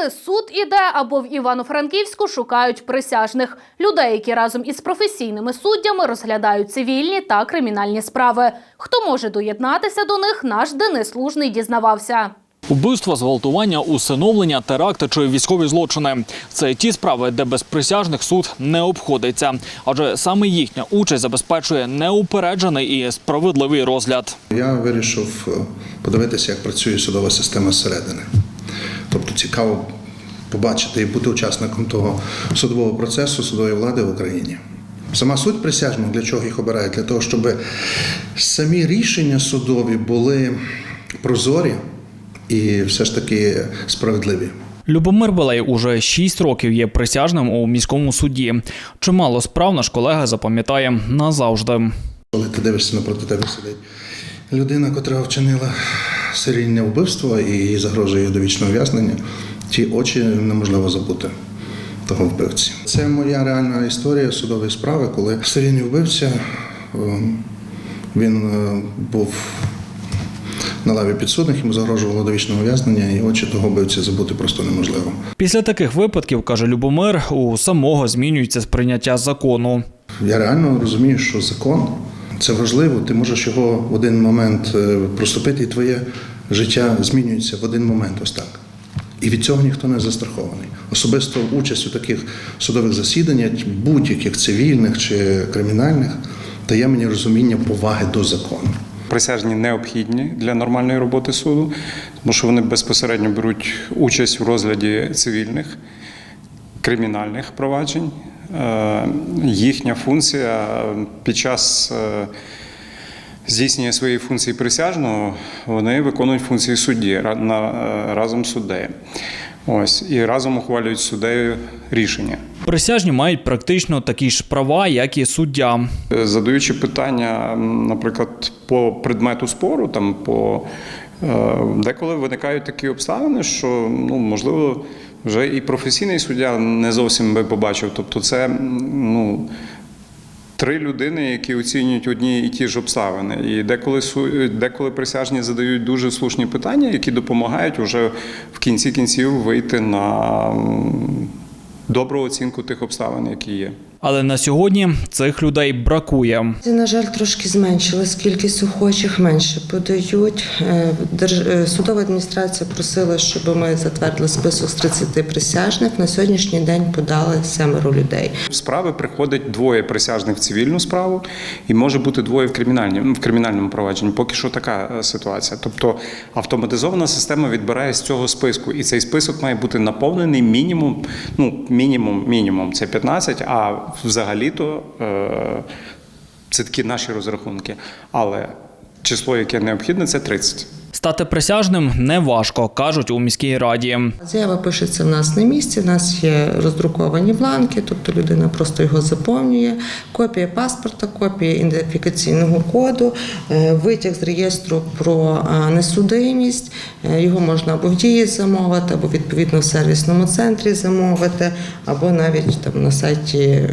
сказати, суд іде або в Івано-Франківську шукають присяжних людей, які разом із професійними суддями розглядають цивільні та кримінальні справи. Хто може доєднатися до них, наш Денис Лужний дізнавався. Убивства, зґвалтування, усиновлення, теракти чи військові злочини це ті справи, де без присяжних суд не обходиться, адже саме їхня участь забезпечує неупереджений і справедливий розгляд. Я вирішив е, подивитися, як працює судова система зсередини. Тобто цікаво побачити і бути учасником того судового процесу, судової влади в Україні. Сама суть присяжних, для чого їх обирають? Для того, щоб самі рішення судові були прозорі і все ж таки справедливі. Любомир Балей уже 6 років є присяжним у міському суді. Чимало справ наш колега запам'ятає назавжди. Коли ти дивишся напроти тебе сидить людина, котра вчинила серійне вбивство і загрожує довічне ув'язнення, ті очі неможливо забути того вбивці. Це моя реальна історія судової справи, коли серійний вбивця е, він е, був на лаві підсудних, йому загрожувало довічне ув'язнення, і очі того вбивці забути просто неможливо. Після таких випадків, каже Любомир, у самого змінюється сприйняття закону. Я реально розумію, що закон це важливо. Ти можеш його в один момент е, проступити, і твоє життя змінюється в один момент. Ось так. І від цього ніхто не застрахований. Особисто участь у таких судових засіданнях, будь-яких цивільних чи кримінальних, дає мені розуміння поваги до закону. Присяжні необхідні для нормальної роботи суду, тому що вони безпосередньо беруть участь в розгляді цивільних, кримінальних проваджень. Е, Їхня функція під час е, здійснення своєї функції присяжного, вони виконують функції судді е, разом з суддею. Ось і разом ухвалюють суддею рішення. Присяжні мають практично такі ж права, як і суддя. Задаючи питання, наприклад, по предмету спору, там по е, деколи виникають такі обставини, що ну можливо вже і професійний суддя не зовсім би побачив. Тобто, це ну. Три людини, які оцінюють одні і ті ж обставини, і деколи деколи присяжні задають дуже слушні питання, які допомагають уже в кінці кінців вийти на добру оцінку тих обставин, які є. Але на сьогодні цих людей бракує. На жаль, трошки зменшилась кількість охочих, менше подають. Е, е, Судова адміністрація просила, щоб ми затвердили список з 30 присяжних. На сьогоднішній день подали семеро людей. В справи приходить двоє присяжних в цивільну справу, і може бути двоє в кримінальному в кримінальному провадженні. Поки що така е, ситуація. Тобто автоматизована система відбирає з цього списку, і цей список має бути наповнений мінімум. Ну мінімум, мінімум це 15, а взагалі-то е, це такі наші розрахунки. Але число, яке необхідне, це 30. Стати присяжним неважко, кажуть у міській раді. Заява пишеться в нас на місці. У нас є роздруковані бланки, тобто людина просто його заповнює. Копія паспорта, копія ідентифікаційного коду, е, витяг з реєстру про е, несудимість. Е, Його можна або в дії замовити, або відповідно в сервісному центрі замовити, або навіть там на сайті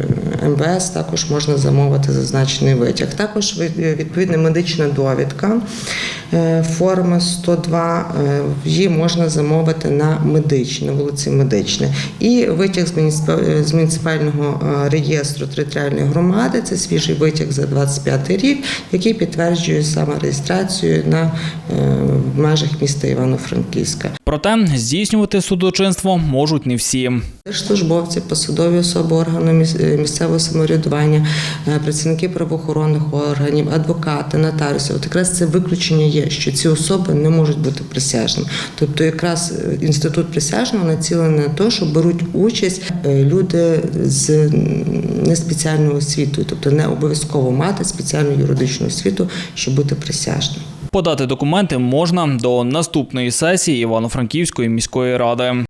МВС також можна замовити зазначений витяг. Також відповідна медична довідка. е, Форма 102, е, її можна замовити на медичне, вулиці Медичне. І витяг з з муніципального е, реєстру територіальної громади, це свіжий витяг за 25 рік, який підтверджує саме реєстрацію на е, в межах міста Івано-Франківська. Проте здійснювати судочинство можуть не всі. Службовці, посадові особи органу е, місцевого самоврядування, е, працівники правоохоронних органів, адвокати, нотаріуси. От якраз це виключення є, що ці особи не можуть бути присяжними. Тобто, якраз е, інститут присяжного націлений на те, що беруть участь люди з неспеціальною освітою, тобто не обов'язково мати спеціальну юридичну освіту, щоб бути присяжним. Подати документи можна до наступної сесії Івано-Франківської міської ради.